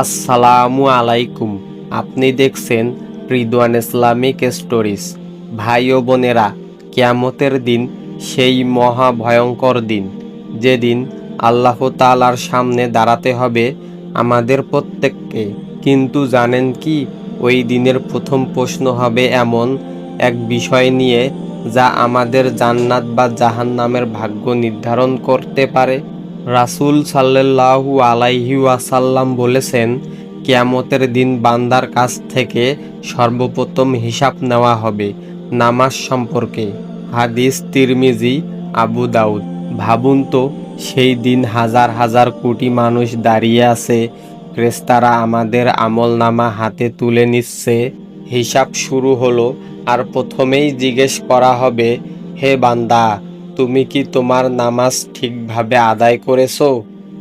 আসসালামু আলাইকুম। আপনি দেখছেন রিদওয়ান ইসলামিক স্টোরিজ। ভাই ও বোনেরা, কেয়ামতের দিন সেই মহা ভয়ঙ্কর দিন। যেদিন আল্লাহ তাআলার সামনে দাঁড়াতে হবে আমাদের প্রত্যেককে। কিন্তু জানেন কি, ওই দিনের প্রথম প্রশ্ন হবে এমন এক বিষয় নিয়ে যা আমাদের জান্নাত বা জাহান্নামের ভাগ্য নির্ধারণ করতে পারে। রাসূল সাল্লাল্লাহু আলাইহি ওয়াসাল্লাম বলেছেন, কিয়ামতের দিন বান্দার কাছ থেকে সর্বপ্রথম হিসাব নেওয়া হবে নামাজ সম্পর্কে। হাদিস তিরমিজি, আবু দাউদ। ভাবুন তো, সেই দিন হাজার হাজার কোটি মানুষ দাঁড়িয়ে আছে ক্রেস্তারা আমাদের আমল নামা হাতে তুলে নিচ্ছে। হিসাব শুরু হলো আর প্রথমেই জিজ্ঞেস করা হবে, হে বান্দা তুমি কি তোমার নামাজ ঠিকভাবে আদায় করেছ?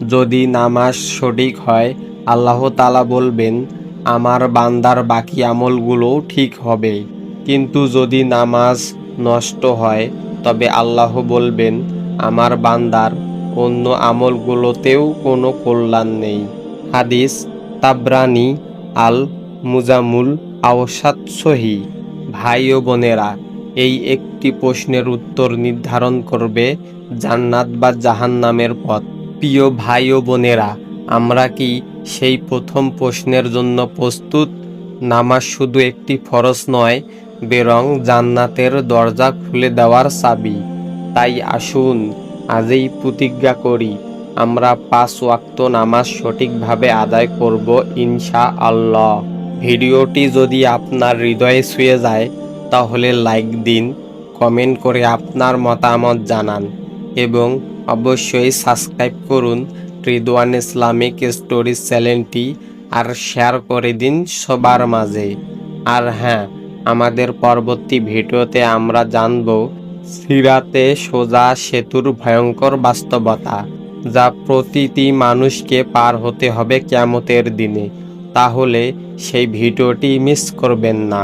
যদি নামাজ সঠিক হয়, আল্লাহ তালা বলবেন, আমার বান্দার বাকি আমলগুলোও ঠিক হবে। কিন্তু যদি নামাজ নষ্ট হয়, তবে আল্লাহ বলবেন, আমার বান্দার অন্য আমলগুলোতেও কোনো কল্যাণ নেই। হাদিস তাবরানি আল মুজামুল আওসাদ সহি ভাই ও বোনেরা এই একটি প্রশ্নের উত্তর নির্ধারণ করবে জান্নাত বা জাহান্নামের পথ। প্রিয় ভাই ও বোনেরা, আমরা কি সেই প্রথম প্রশ্নের জন্য প্রস্তুত? নামাজ শুধু একটি ফরজ নয়, বরং জান্নাতের দরজা খুলে দেওয়ার চাবি। তাই আসুন, আজই প্রতিজ্ঞা করি, আমরা পাঁচ ওয়াক্ত নামাজ সঠিকভাবে আদায় করব ইনশা আল্লাহ ভিডিওটি যদি আপনার হৃদয়ে ছুঁয়ে যায় তাহলে লাইক দিন, কমেন্ট করে আপনার মতামত জানান এবং অবশ্যই সাবস্ক্রাইব করুন রিদওয়ান ইসলামিক স্টোরিজ চ্যানেলটি আর শেয়ার করে দিন সবার মাঝে। আর হ্যাঁ আমাদের পরবর্তী ভিডিওতে আমরা জানব সিরাতে সোজা সেতুর ভয়ঙ্কর বাস্তবতা যা প্রতিটি মানুষকে পার হতে হবে কেমতের দিনে। তাহলে সেই ভিডিওটি মিস করবেন না।